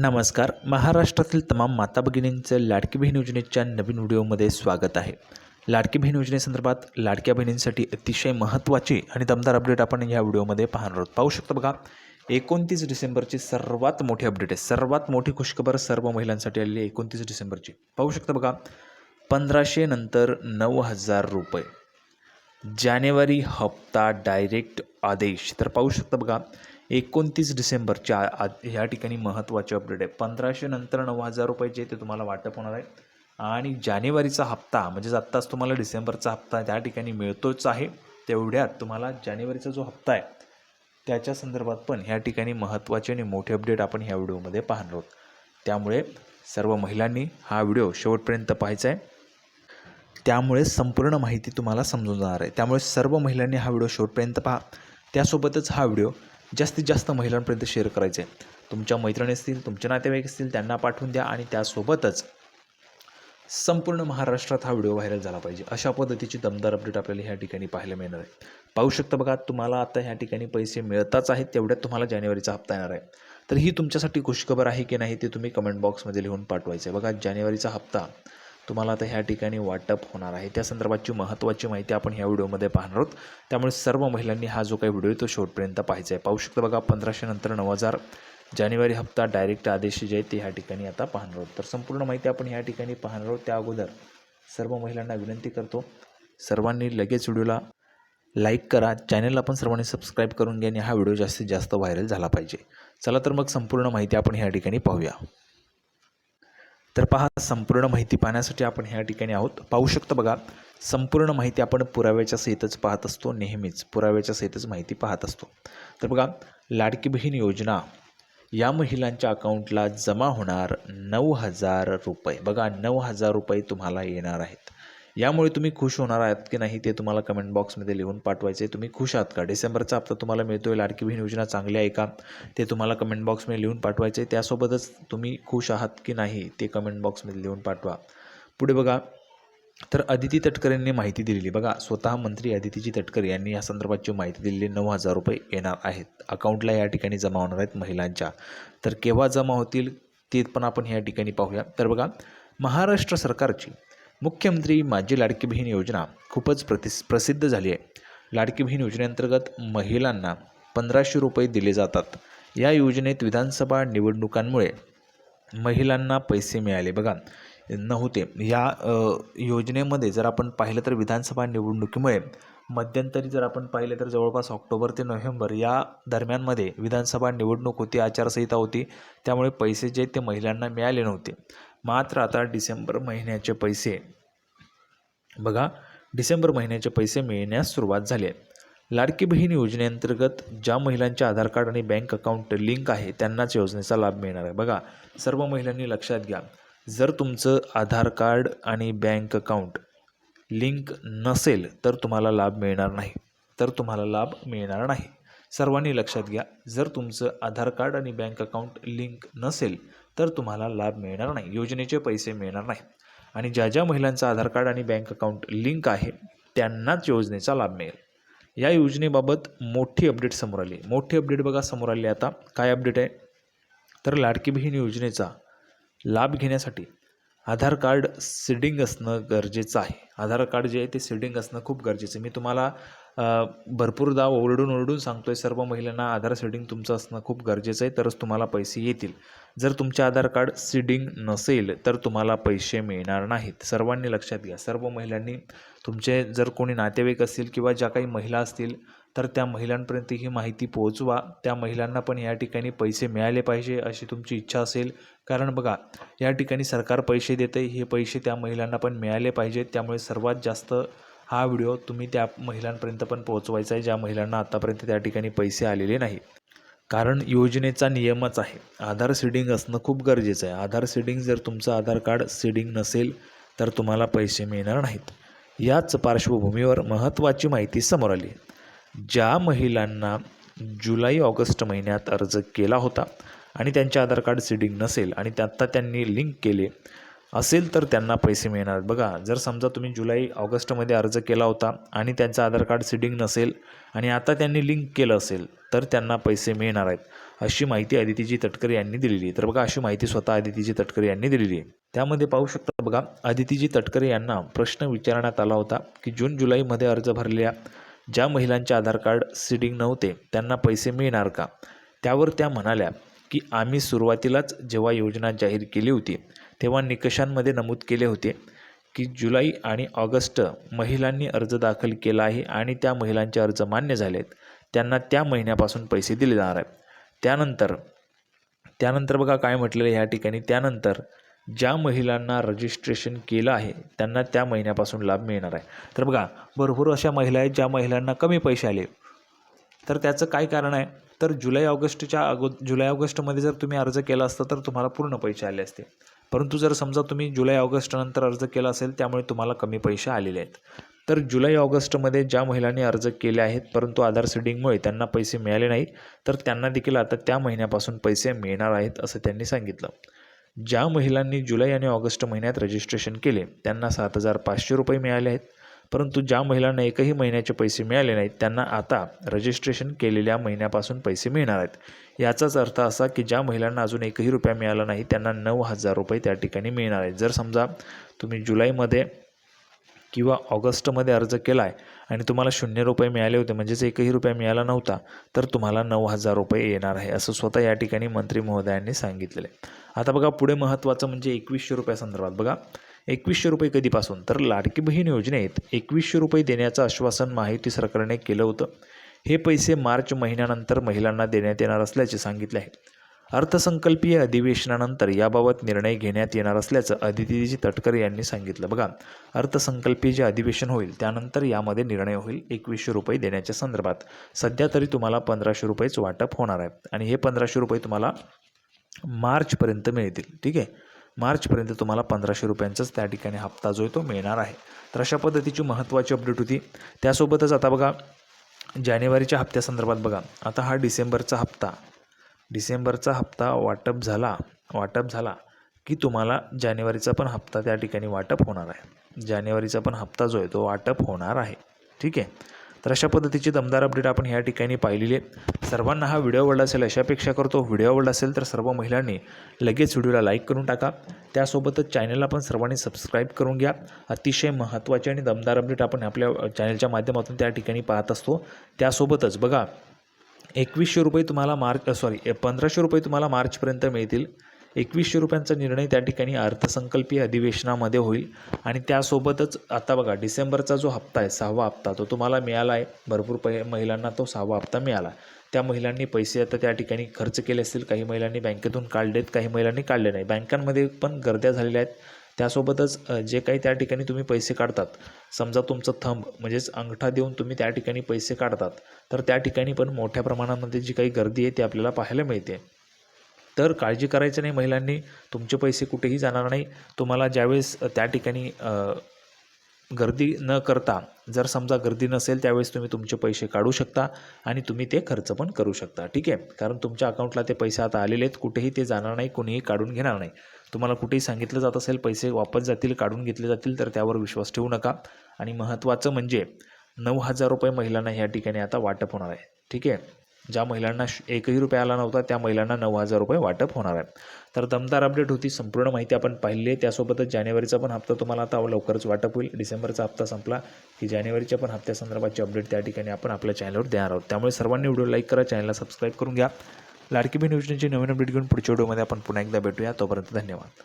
नमस्कार. महाराष्ट्रातील तमाम माता भगिनींचं लाडकी बहीण योजनेच्या नवीन व्हिडिओमध्ये स्वागत आहे. लाडकी बहीण योजनेसंदर्भात लाडक्या बहिणींसाठी अतिशय महत्त्वाची आणि दमदार अपडेट आपण या व्हिडिओमध्ये पाहणार आहोत. पाहू शकता बघा एकोणतीस डिसेंबरची सर्वात मोठी अपडेट आहे. सर्वात मोठी खुशखबर सर्व महिलांसाठी आलेली आहे एकोणतीस डिसेंबरची. पाहू शकता बघा पंधराशे नंतर नऊ हजार रुपये. जानेवारी हप्ता डायरेक्ट आदेश. तर पाहू शकता बघा एकोणतीस डिसेंबरच्या आ ह्या ठिकाणी महत्त्वाचे अपडेट आहे. पंधराशे नंतर नऊ हजार रुपये जे ते तुम्हाला वाटप होणार आहे. आणि जानेवारीचा हप्ता म्हणजेच आत्ताच तुम्हाला डिसेंबरचा हप्ता त्या ठिकाणी मिळतोच आहे तेवढ्यात तुम्हाला जानेवारीचा जो हप्ता आहे त्याच्या संदर्भात पण ह्या ठिकाणी महत्त्वाचे आणि मोठे अपडेट आपण ह्या व्हिडिओमध्ये पाहणार आहोत. त्यामुळे सर्व महिलांनी हा व्हिडिओ शेवटपर्यंत पाहायचा आहे. त्यामुळे संपूर्ण माहिती तुम्हाला समजून जाणार आहे. त्यामुळे सर्व महिलांनी हा व्हिडिओ शेवटपर्यंत पहा. त्यासोबतच हा व्हिडिओ जास्तीत जास्त महिलांपर्यंत शेअर करायचे. आहे तुमच्या मैत्रिणी असतील तुमचे नातेवाईक असतील त्यांना पाठवून द्या आणि त्यासोबतच संपूर्ण महाराष्ट्रात हा व्हिडिओ व्हायरल झाला पाहिजे. अशा पद्धतीची दमदार अपडेट आपल्याला ह्या ठिकाणी पाहायला मिळणार आहे. पाहू शकता बघा तुम्हाला आता ह्या ठिकाणी पैसे मिळताच आहेत तेवढ्यात तुम्हाला जानेवारीचा हप्ता येणार आहे. तर ही तुमच्यासाठी खुशखबर आहे की नाही ते तुम्ही कमेंट बॉक्समध्ये लिहून पाठवायचं आहे. बघा जानेवारीचा हप्ता तुम्हाला आता ह्या ठिकाणी वाटप होणार आहे. त्या संदर्भातची महत्त्वाची माहिती आपण ह्या व्हिडिओमध्ये पाहणार आहोत. त्यामुळे सर्व महिलांनी हा जो काही व्हिडिओ आहे तो शेवटपर्यंत पाहायचा आहे. पाहू शकता बघा पंधराशे नंतर नऊ हजार जानेवारी हप्ता डायरेक्ट आदेश जे आहेत ते ह्या ठिकाणी आता पाहणार आहोत. तर संपूर्ण माहिती आपण ह्या ठिकाणी पाहणार आहोत. त्या अगोदर सर्व महिलांना विनंती करतो सर्वांनी लगेच व्हिडिओला लाईक करा. चॅनलला पण सर्वांनी सबस्क्राईब करून घ्या आणि हा व्हिडिओ जास्तीत जास्त व्हायरल झाला पाहिजे. चला तर मग संपूर्ण माहिती आपण ह्या ठिकाणी पाहूया. तर पहा संपूर्ण माहिती पाहण्यासाठी आपण ह्या ठिकाणी आहोत. पाहू शकतो बघा संपूर्ण माहिती आपण पुराव्याच्या सहितच पाहत असतो नेहमीच पुराव्याच्या सहितच माहिती पाहत असतो. तर बघा लाडकी बहीण योजना या महिलांच्या अकाउंटला जमा होणार नऊ हजार रुपये. बघा नऊ हजार रुपये तुम्हाला येणार आहेत. यामुळे तुम्ही खुश होणार आहात की नाही ते तुम्हाला कमेंट बॉक्समध्ये लिहून पाठवायचे तुम्ही खुश आहात का? डिसेंबरचा हप्ता तुम्हाला मिळतोय. लाडकी बहीण योजना चांगली आहे का? ते तुम्हाला कमेंट बॉक्समध्ये लिहून पाठवायचे त्यासोबतच तुम्ही खुश आहात की नाही ते कमेंट बॉक्समध्ये लिहून पाठवा. पुढे बघा. तर अदिती तटकर यांनी माहिती दिलेली. बघा स्वतः मंत्री अदितीजी तटकर यांनी या संदर्भाची माहिती दिलेली नऊ हजार रुपये येणार आहेत. अकाउंटला या ठिकाणी जमा होणार आहेत महिलांच्या. तर केव्हा जमा होतील ते पण आपण या ठिकाणी पाहूया. तर बघा महाराष्ट्र सरकारची मुख्यमंत्री माझी लाडकी बहीण योजना खूपच प्रतिस प्रसिद्ध झाली आहे. लाडकी बहीण योजनेअंतर्गत महिलांना पंधराशे रुपये दिले जातात. या योजनेत विधानसभा निवडणुकांमुळे महिलांना पैसे मिळाले. बघा नव्हते. या योजनेमध्ये जर आपण पाहिलं तर विधानसभा निवडणुकीमुळे मध्यंतरी जर आपण पाहिलं तर जवळपास ऑक्टोबर ते नोव्हेंबर या दरम्यानमध्ये विधानसभा निवडणूक होती आचारसंहिता होती. त्यामुळे पैसे जे ते महिलांना मिळाले नव्हते. मात्र आता डिसेंबर महिन्याचे पैसे. बघा डिसेंबर महिन्याचे पैसे मिळण्यास सुरुवात झाली आहे. लाडकी बहीण योजनेअंतर्गत ज्या महिलांचे आधार कार्ड आणि बँक अकाउंट लिंक आहे त्यांनाच योजनेचा लाभ मिळणार आहे. बघा सर्व महिलांनी लक्षात घ्या. जर तुमचं आधार कार्ड आणि बँक अकाउंट लिंक नसेल तर तुम्हाला लाभ मिळणार नाही. तर तुम्हाला लाभ मिळणार नाही. सर्वांनी लक्षात घ्या जर तुमचं आधार कार्ड आणि बँक अकाउंट लिंक नसेल तर तुम्हाला लाभ मिळणार नाही. योजनेचे पैसे मिळणार नाही. आणि ज्या ज्या महिलांचं आधार कार्ड आणि बँक अकाउंट लिंक आहे त्यांनाच योजनेचा लाभ मिळेल. या योजनेबाबत मोठी अपडेट समोर आली. मोठी अपडेट बघा समोर आली आता. काय अपडेट आहे? तर लाडकी बहीण योजनेचा लाभ घेण्यासाठी आधार कार्ड सिडिंग असणं गरजेचं आहे. आधार कार्ड जे आहे ते सिडिंग असणं खूप गरजेचं मी तुम्हाला भरपूरदा ओरडून ओरडून सांगतो आहे सर्व महिलांना आधार सिडिंग तुमचं असणं खूप गरजेचं आहे तरच तुम्हाला पैसे येतील. जर तुमचे आधार कार्ड सीडिंग नसेल तर तुम्हाला पैसे मिळणार नाहीत. सर्वांनी लक्षात घ्या. सर्व महिलांनी तुमचे जर कोणी नातेवाईक असतील किंवा ज्या काही महिला असतील तर त्या महिलांपर्यंत ही माहिती पोहोचवा. त्या महिलांना पण या ठिकाणी पैसे मिळाले पाहिजे अशी तुमची इच्छा असेल. कारण बघा या ठिकाणी सरकार पैसे देते हे पैसे त्या महिलांना पण मिळाले पाहिजेत. त्यामुळे सर्वात जास्त हा व्हिडिओ तुम्ही त्या महिलांपर्यंत पण पोहोचवायचा आहे ज्या महिलांना आत्तापर्यंत त्या ठिकाणी पैसे आलेले नाही कारण योजनेचा नियमच आहे. आधार सीडिंग असणं खूप गरजेचं आहे. आधार सीडिंग जर तुमचं आधार कार्ड सीडिंग नसेल तर तुम्हाला पैसे मिळणार नाहीत. याच पार्श्वभूमीवर महत्त्वाची माहिती समोर आली. ज्या महिलांना जुलै ऑगस्ट महिन्यात अर्ज केला होता आणि त्यांचे आधार कार्ड सीडिंग नसेल आणि ते आत्ता त्यांनी लिंक केले असेल तर त्यांना पैसे मिळणार. बघा जर समजा तुम्ही जुलै ऑगस्टमध्ये अर्ज केला होता आणि त्यांचं आधार कार्ड सीडिंग नसेल आणि आता त्यांनी लिंक केलं असेल तर त्यांना पैसे मिळणार आहेत अशी माहिती आदितीजी तटकरे यांनी दिलेली आहे. तर बघा अशी माहिती स्वतः अदितीजी तटकरे यांनी दिलेली आहे. त्यामध्ये पाहू शकता बघा आदितीजी तटकरे यांना प्रश्न विचारण्यात आला होता की जून जुलैमध्ये अर्ज भरल्या ज्या महिलांचे आधार कार्ड सीडिंग नव्हते त्यांना पैसे मिळणार का? त्यावर त्या म्हणाल्या की आम्ही सुरुवातीलाच जेव्हा योजना जाहीर केली होती तेव्हा निकषांमध्ये नमूद केले होते की जुलै आणि ऑगस्ट महिलांनी अर्ज दाखल केला आहे आणि त्या महिलांचे अर्ज मान्य झाले आहेत त्यांना त्या महिन्यापासून पैसे दिले जाणार आहेत. त्यानंतर त्यानंतर बघा काय म्हटलेलं ह्या ठिकाणी. त्यानंतर ज्या महिलांना रजिस्ट्रेशन केलं आहे त्यांना त्या महिन्यापासून लाभ मिळणार आहे. तर बघा भरपूर अशा महिला आहेत ज्या महिलांना कमी पैसे आले. तर त्याचं काय कारण आहे? तर जुलै ऑगस्टच्या अगो जुलै ऑगस्टमध्ये जर तुम्ही अर्ज केला असता तर तुम्हाला पूर्ण पैसे आले असते. परंतु जर समजा तुम्ही जुलै ऑगस्टनंतर अर्ज केला असेल त्यामुळे तुम्हाला कमी पैसे आलेले आहेत. तर जुलै ऑगस्टमध्ये ज्या महिलांनी अर्ज केले आहेत परंतु आधार सीडिंगमुळे त्यांना पैसे मिळाले नाही तर त्यांना देखील आता त्या महिन्यापासून पैसे मिळणार आहेत असं त्यांनी सांगितलं. ज्या महिलांनी जुलै आणि ऑगस्ट महिन्यात रजिस्ट्रेशन केले त्यांना सात हजार पाचशे रुपये मिळाले आहेत. परंतु ज्या महिलांना एकही महिन्याचे पैसे मिळाले नाहीत त्यांना आता रजिस्ट्रेशन केलेल्या महिन्यापासून पैसे मिळणार आहेत. याचाच अर्थ असा की ज्या महिलांना अजून एकही रुपया मिळाला नाही त्यांना नऊ हजार रुपये त्या ठिकाणी मिळणार आहेत. जर समजा तुम्ही जुलैमध्ये किंवा ऑगस्टमध्ये अर्ज केला आहे आणि तुम्हाला शून्य रुपये मिळाले होते म्हणजेच एकही रुपया मिळाला नव्हता तर तुम्हाला नऊ हजार रुपये येणार आहे असं स्वतः या ठिकाणी मंत्री महोदयांनी सांगितलेलं. आहे आता बघा पुढे महत्त्वाचं म्हणजे एकवीसशे रुपयासंदर्भात बघा. एकवीसशे रुपये कधीपासून? तर लाडकी बहीण योजनेत एकवीसशे रुपये देण्याचं आश्वासन महायुती सरकारने केलं होतं. हे पैसे मार्च महिन्यानंतर महिलांना देण्यात येणार असल्याचे सांगितले आहे. अर्थसंकल्पीय अधिवेशनानंतर याबाबत निर्णय घेण्यात येणार असल्याचं अदितीजी तटकर यांनी सांगितलं. बघा अर्थसंकल्पीय जे अधिवेशन होईल त्यानंतर यामध्ये निर्णय होईल एकवीसशे रुपये देण्याच्या संदर्भात. सध्या तरी तुम्हाला पंधराशे रुपयेच वाटप होणार आहे आणि हे पंधराशे रुपये तुम्हाला मार्चपर्यंत मिळतील ठीक आहे? मार्चपर्यंत तुम्हाला पंधराशे रुपयांचाच त्या ठिकाणी हप्ता जो आहे तो मिळणार आहे. तर अशा पद्धतीची महत्त्वाची अपडेट होती. त्यासोबतच आता बघा जानेवारीच्या हप्त्यासंदर्भात बघा आता हा डिसेंबरचा हप्ता डिसेंबरचा हप्ता वाटप झाला वाटप झाला की तुम्हाला जानेवारीचा पण हप्ता त्या ठिकाणी वाटप होणार आहे. जानेवारीचा पण हप्ता जो आहे तो वाटप होणार आहे. ठीक आहे? तर अशा पद्धतीची दमदार अपडेट आपण या ठिकाणी पाहिलेली आहे सर्वांना हा व्हिडिओ आवडला असेल अशा अपेक्षा करतो. व्हिडिओ आवडला असेल तर सर्व महिलांनी लगेच व्हिडिओला लाईक करून टाका. त्यासोबतच चॅनलला पण सर्वांनी सबस्क्राईब करून घ्या. अतिशय महत्त्वाचे आणि दमदार अपडेट आपण आपल्या चॅनलच्या माध्यमातून त्या ठिकाणी पाहत असतो. त्यासोबतच बघा एकवीसशे रुपये तुम्हाला मार्च सॉरी पंधराशे रुपये तुम्हाला मार्चपर्यंत मिळतील. एकवीसशे रुपयांचा निर्णय त्या ठिकाणी अर्थसंकल्पीय अधिवेशनामध्ये होईल. आणि त्यासोबतच आता बघा डिसेंबरचा जो हप्ता आहे सहावा हप्ता तो तुम्हाला मिळाला आहे भरपूर पै महिलांना तो सहावा हप्ता मिळाला. त्या महिलांनी पैसे आता त्या ठिकाणी खर्च केले असतील. काही महिलांनी बँकेतून काढलेत काही महिलांनी काढले नाही. बँकांमध्ये पण गर्द्या झालेल्या आहेत. त्यासोबतच जे काही त्या ठिकाणी तुम्ही पैसे काढतात समजा तुमचं थंब म्हणजेच अंगठा देऊन तुम्ही त्या ठिकाणी पैसे काढतात तर त्या ठिकाणी पण मोठ्या प्रमाणामध्ये जी काही गर्दी आहे ती आपल्याला पाहायला मिळते. तर काळजी करायची नाही महिलांनी तुमचे पैसे कुठेही जाणार नाही. तुम्हाला ज्यावेळेस त्या ठिकाणी गर्दी न करता जर समजा गर्दी नसेल त्यावेळेस तुम्ही तुमचे पैसे काढू शकता आणि तुम्ही ते खर्च पण करू शकता. ठीक आहे? कारण तुमच्या अकाउंटला ते पैसे आता आलेले आहेत कुठेही ते जाणार नाही कोणीही काढून घेणार नाही. तुम्हाला कुठेही सांगितलं जात असेल पैसे वापस जातील काढून घेतले जातील तर त्यावर विश्वास ठेवू नका. आणि महत्त्वाचं म्हणजे नऊ हजार रुपये महिलांना ह्या ठिकाणी आता वाटप होणार आहे. ठीक आहे? ज्या महिलांना एकही रुपया आला नव्हता त्या महिलांना नऊ हजार रुपये वाटप होणार आहे तर दमदार अपडेट होती संपूर्ण माहिती आपण पाहिली आहे त्यासोबतच जानेवारीचा पण हप्ता तुम्हाला आता लवकरच वाटप होईल. डिसेंबरचा हप्ता संपला की जानेवारीच्या पण हप्त्यासंदर्भाची अपडेट त्या ठिकाणी आपण आपल्या चॅनलवर देणार आहोत. त्यामुळे सर्वांनी व्हिडिओ लाईक करा चॅनलला सबस्क्राईब करून घ्या. लाडकी बहीण योजनेची नवीन अपडेट घेऊन पुढच्या व्हिडिओमध्ये आपण पुन्हा एकदा भेटूया. तोपर्यंत धन्यवाद.